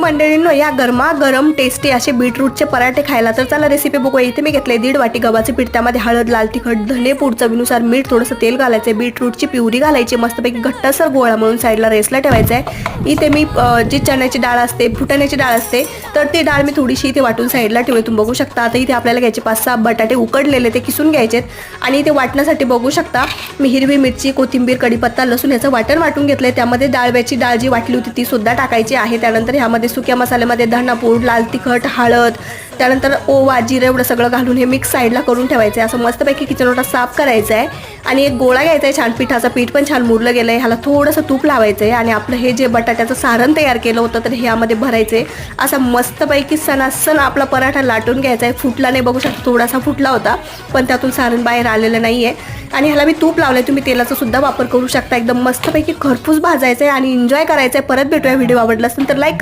मंडळींनो या गरमा गरम टेस्टी असे बीटरूटचे पराठे खायला तर चला रेसिपी बघूया. इथे मी घेतले दीड वाटी गव्हाचे पीठ त्यामध्ये हळद लाल तिखट धने पूड चवीनुसार मीठ थोडंसं तेल घालायचं बीटरूटची प्युरी घालायची मस्तपैकी घट्टसर गोळा म्हणून साईडला रेसला ठेवायचा आहे. इथे मी जी चण्याची डाळ असते फुटाण्याची डाळ असते तर ती डाळ मी थोडीशी इथे वाटून साईडला ठेवली. तुम्ही बघू शकता आता इथे आपल्याला घ्यायचे पाच सहा बटाटे उकडलेले ते किसून घ्यायचेत आणि इथे वाटण्यासाठी बघू शकता मी हिरवी मिरची कोथिंबीर कढीपत्ता लसूण याचं वाटण वाटून घेतलंय. त्यामध्ये डाळव्याची डाळ जी वाटली होती ती सुद्धा टाकायची आहे. त्यानंतर ह्यामध्ये सुक्या मसाल्यामध्ये धनापूड लाल तिखट हळद त्यानंतर ओवा जिरे एवढं सगळं घालून हे मिक्स साईडला करून ठेवायचं आहे. असं मस्तपैकी किचन ओटा साफ करायचा आहे. आणि एक गोळा घ्यायचा आहे छान पिठाचा. पीठ पण छान मुरलं गेलं आहे ह्याला थोडंसं तूप लावायचं आहे आणि आपलं हे जे बटाट्याचं सारण तयार केलं होतं तर ह्यामध्ये भरायचं आहे असा मस्तपैकी सणासण आपला पराठा लाटून घ्यायचा आहे. फुटला नाही बघू शकता थोडासा फुटला होता पण त्यातून सारण बाहेर आलेलं नाही आहे आणि ह्याला मी तूप लावलंय. तुम्ही तेलाचा सुद्धा वापर करू शकता. एकदम मस्तपैकी खरपूस भाजायचं आहे आणि एन्जॉय करायचं आहे परत भेटूया. व्हिडिओ आवडला असेल तर लाईक करा.